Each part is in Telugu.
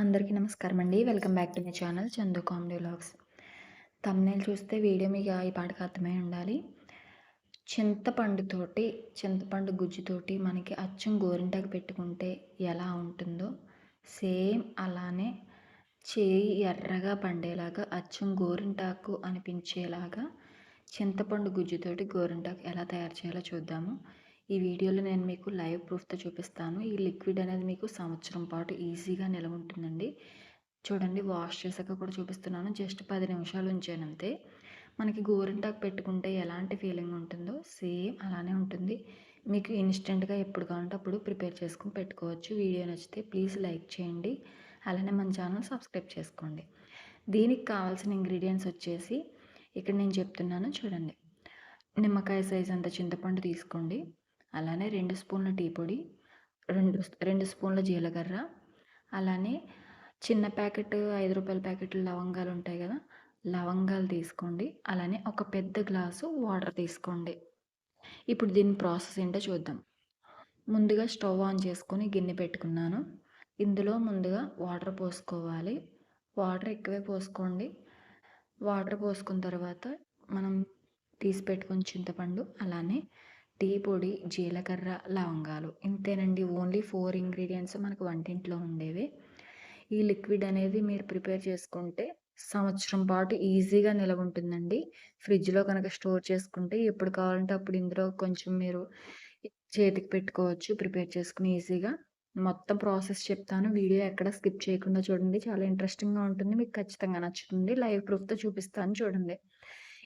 అందరికీ నమస్కారం అండి welcome back to my channel Chandu comedy vlogs. Thumbnail చూస్తే వీడియో మీకు ఈ పాటకు అర్థమై ఉండాలి. చింతపండుతోటి చింతపండు గుజ్జుతోటి మనకి అచ్చం గోరింటాకు పెట్టుకుంటే ఎలా ఉంటుందో సేమ్ అలానే చేయి ఎర్రగా పండేలాగా అచ్చం గోరింటాకు అనిపించేలాగా చింతపండు గుజ్జుతోటి గోరింటాకు ఎలా తయారు చేయాలో చూద్దాము. ఈ వీడియోలో నేను మీకు లైవ్ ప్రూఫ్తో చూపిస్తాను. ఈ లిక్విడ్ అనేది మీకు సంవత్సరం పాటు ఈజీగా నిలవ ఉంటుందండి. చూడండి వాష్ చేశాక కూడా చూపిస్తున్నాను. జస్ట్ పది నిమిషాలు ఉంచానంతే మనకి గోరింటాకు పెట్టుకుంటే ఎలాంటి ఫీలింగ్ ఉంటుందో సేమ్ అలానే ఉంటుంది. మీకు ఇన్స్టెంట్గా ఎప్పుడు కావాలంటే అప్పుడు ప్రిపేర్ చేసుకుని పెట్టుకోవచ్చు. వీడియో నచ్చితే ప్లీజ్ లైక్ చేయండి. అలానే మన ఛానల్ సబ్స్క్రైబ్ చేసుకోండి. దీనికి కావాల్సిన ఇంగ్రీడియంట్స్ వచ్చేసి ఇక్కడ నేను చెప్తున్నాను. చూడండి నిమ్మకాయ సైజ్ అంత చింతపండు తీసుకోండి. అలానే రెండు స్పూన్ల టీ పొడి రెండు రెండు స్పూన్ల జీలకర్ర అలానే చిన్న ప్యాకెట్ ఐదు రూపాయల ప్యాకెట్ లవంగాలు ఉంటాయి కదా లవంగాలు తీసుకోండి. అలానే ఒక పెద్ద గ్లాసు వాటర్ తీసుకోండి. ఇప్పుడు దీని ప్రాసెస్ ఏంటో చూద్దాం. ముందుగా స్టవ్ ఆన్ చేసుకొని గిన్నె పెట్టుకున్నాను. ఇందులో ముందుగా వాటర్ పోసుకోవాలి. వాటర్ ఎక్కువే పోసుకోండి. వాటర్ పోసుకున్న తర్వాత మనం తీసి పెట్టుకుని చింతపండు అలానే టీ పొడి జీలకర్ర లవంగాలు. ఇంతేనండి ఓన్లీ ఫోర్ ఇంగ్రీడియంట్స్ మనకు వంటింట్లో ఉండేవి. ఈ లిక్విడ్ అనేది మీరు ప్రిపేర్ చేసుకుంటే సంవత్సరం పాటు ఈజీగా నిలవ ఉంటుందండి ఫ్రిడ్జ్లో కనుక స్టోర్ చేసుకుంటే ఎప్పుడు కావాలంటే అప్పుడు ఇందులో కొంచెం మీరు చేతికి పెట్టుకోవచ్చు ప్రిపేర్ చేసుకుని ఈజీగా. మొత్తం ప్రాసెస్ చెప్తాను. వీడియో ఎక్కడ స్కిప్ చేయకుండా చూడండి. చాలా ఇంట్రెస్టింగ్గా ఉంటుంది. మీకు ఖచ్చితంగా నచ్చుతుంది. లైవ్ ప్రూఫ్తో చూపిస్తాను. చూడండి.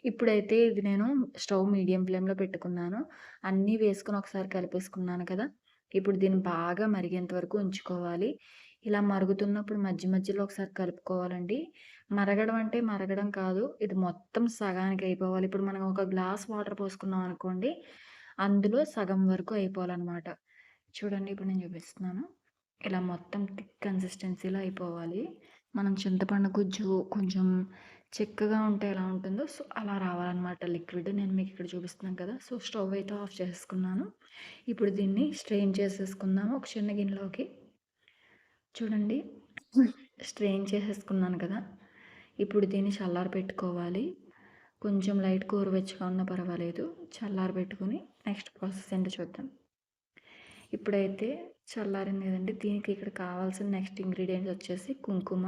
ఇప్పుడైతే ఇది నేను స్టవ్ మీడియం ఫ్లేమ్లో పెట్టుకున్నాను. అన్నీ వేసుకొని ఒకసారి కలిపేసుకున్నాను కదా! ఇప్పుడు దీన్ని బాగా మరిగేంత వరకు ఉంచుకోవాలి. ఇలా మరుగుతున్నప్పుడు మధ్య మధ్యలో ఒకసారి కలుపుకోవాలండి. మరగడం అంటే మరగడం కాదు ఇది మొత్తం సగానికి అయిపోవాలి. ఇప్పుడు మనం ఒక గ్లాస్ వాటర్ పోసుకున్నాం అనుకోండి అందులో సగం వరకు అయిపోవాలన్నమాట. చూడండి ఇప్పుడు నేను చూపిస్తున్నాను. ఇలా మొత్తం థిక్ కన్సిస్టెన్సీలో అయిపోవాలి. మనం చింతపండు గుజ్జు కొంచెం చిక్కగా ఉంటే ఎలా ఉంటుందో సో అలా రావాలన్నమాట లిక్విడ్. నేను మీకు ఇక్కడ చూపిస్తున్నాను కదా. సో స్టవ్ అయితే ఆఫ్ చేసుకున్నాను. ఇప్పుడు దీన్ని స్ట్రెయిన్ చేసేసుకుందాము ఒక చిన్న గిన్నెలోకి. చూడండి. స్ట్రెయిన్ చేసేసుకున్నాను కదా. ఇప్పుడు దీన్ని చల్లారి పెట్టుకోవాలి. కొంచెం లైట్ గోరువెచ్చగా ఉన్నా పర్వాలేదు. చల్లారి పెట్టుకుని నెక్స్ట్ ప్రాసెస్ ఏంటో చూద్దాం. ఇప్పుడైతే చల్లారింది కదండి. దీనికి ఇక్కడ కావాల్సిన నెక్స్ట్ ఇంగ్రీడియంట్స్ వచ్చేసి కుంకుమ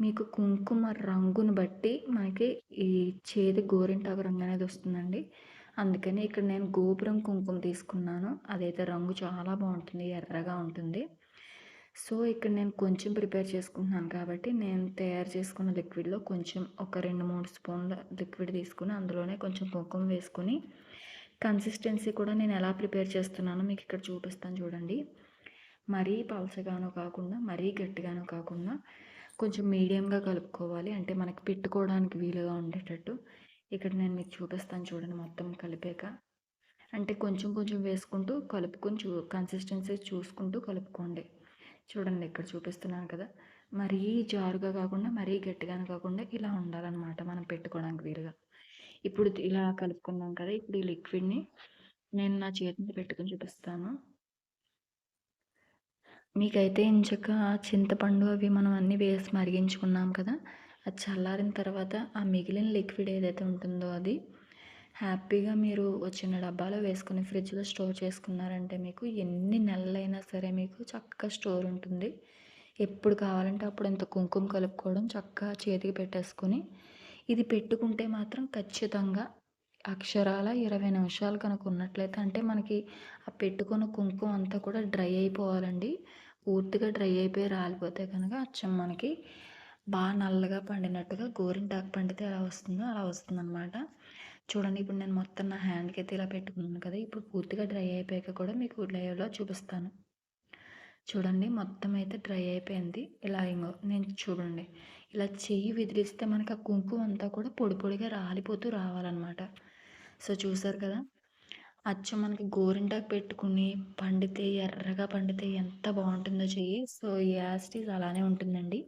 మీకు కుంకుమ రంగును బట్టి మనకి ఈ చేతి గోరింటాకు రంగు అనేది వస్తుందండి. అందుకని ఇక్కడ నేను గోపురం కుంకుమ తీసుకున్నాను. అదైతే రంగు చాలా బాగుంటుంది ఎర్రగా ఉంటుంది. సో ఇక్కడ నేను కొంచెం ప్రిపేర్ చేసుకుంటున్నాను కాబట్టి నేను తయారు చేసుకున్న లిక్విడ్లో కొంచెం ఒక రెండు మూడు స్పూన్ల లిక్విడ్ తీసుకుని అందులోనే కొంచెం కుంకుమ వేసుకొని కన్సిస్టెన్సీ కూడా నేను ఎలా ప్రిపేర్ చేస్తున్నానో మీకు ఇక్కడ చూపిస్తాను చూడండి. మరీ పలసగాను కాకుండా మరీ గట్టిగానో కాకుండా కొంచెం మీడియంగా కలుపుకోవాలి. అంటే మనకి పెట్టుకోవడానికి వీలుగా ఉండేటట్టు. ఇక్కడ నేను మీకు చూపిస్తాను చూడండి మొత్తం కలిపాక. అంటే కొంచెం కొంచెం వేసుకుంటూ కలుపుకొని చూ కన్సిస్టెన్సీ చూసుకుంటూ కలుపుకోండి. చూడండి ఇక్కడ చూపిస్తున్నాను కదా. మరీ జారుగా కాకుండా మరీ గట్టిగానే కాకుండా ఇలా ఉండాలన్నమాట మనం పెట్టుకోవడానికి వీలుగా. ఇప్పుడు ఇలా కలుపుకున్నాం కదా ఇప్పుడు ఈ లిక్విడ్ని నేను నా చేతిని పెట్టుకుని చూపిస్తాను. మీకైతే ఇంచక చింతపండు అవి మనం అన్నీ వేసి మరిగించుకున్నాం కదా అది చల్లారిన తర్వాత ఆ మిగిలిన లిక్విడ్ ఏదైతే ఉంటుందో అది హ్యాపీగా మీరు వచ్చిన డబ్బాలో వేసుకుని ఫ్రిడ్జ్లో స్టోర్ చేసుకున్నారంటే మీకు ఎన్ని నెలలైనా సరే మీకు చక్కగా స్టోర్ ఉంటుంది. ఎప్పుడు కావాలంటే అప్పుడు ఇంత కుంకుమ కలుపుకోవడం చక్కగా చేతికి పెట్టేసుకొని ఇది పెట్టుకుంటే మాత్రం ఖచ్చితంగా అక్షరాల ఇరవై నిమిషాలు కనుక ఉన్నట్లయితే అంటే మనకి ఆ పెట్టుకున్న కుంకుమ అంతా కూడా డ్రై అయిపోవాలండి. పూర్తిగా డ్రై అయిపోయి రాలిపోతే కనుక అచ్చం మనకి బాగా నల్లగా పండినట్టుగా గోరింటాకు పండితే ఎలా వస్తుందో అలా వస్తుందన్నమాట. చూడండి ఇప్పుడు నేను మొత్తం నా హ్యాండ్కి అయితే ఇలా పెట్టుకున్నాను కదా ఇప్పుడు పూర్తిగా డ్రై అయిపోయాక కూడా మీకు లైవ్లో చూపిస్తాను. చూడండి మొత్తం అయితే డ్రై అయిపోయింది. ఇలా ఇంకో నేను చూడండి ఇలా చెయ్యి విదిలిస్తే మనకి ఆ కుంకుమ అంతా కూడా పొడి పొడిగా రాలిపోతూ రావాలన్నమాట. సో చూసారు కదా? అచ్చం మనకి గోరింటాకు పెట్టుకుని పండితే ఎర్రగా పండితే ఎంత బాగుంటుందో చెయ్యి. సో యాస్టీస్ అలానే ఉంటుందండి.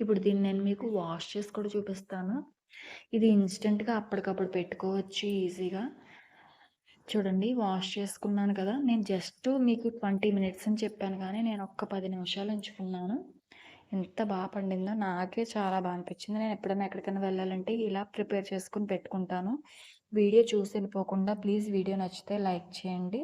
ఇప్పుడు దీన్ని నేను మీకు వాష్ చేసి కూడా చూపిస్తాను. ఇది ఇన్స్టెంట్గా అప్పటికప్పుడు పెట్టుకోవచ్చు ఈజీగా. చూడండి వాష్ చేసుకున్నాను కదా. నేను జస్ట్ మీకు ట్వంటీ మినిట్స్ అని చెప్పాను కానీ నేను ఒక్క పది నిమిషాలు ఉంచుకున్నాను. ఎంత బాగా పండిందో నాకే చాలా బాగా అనిపించింది. నేను ఎప్పుడైనా ఎక్కడికైనా వెళ్ళాలంటే ఇలా ప్రిపేర్ చేసుకుని పెట్టుకుంటాను. వీడియో చూసి వెళ్ళిపోకుండా ప్లీజ్ వీడియో నచ్చితే లైక్ చేయండి.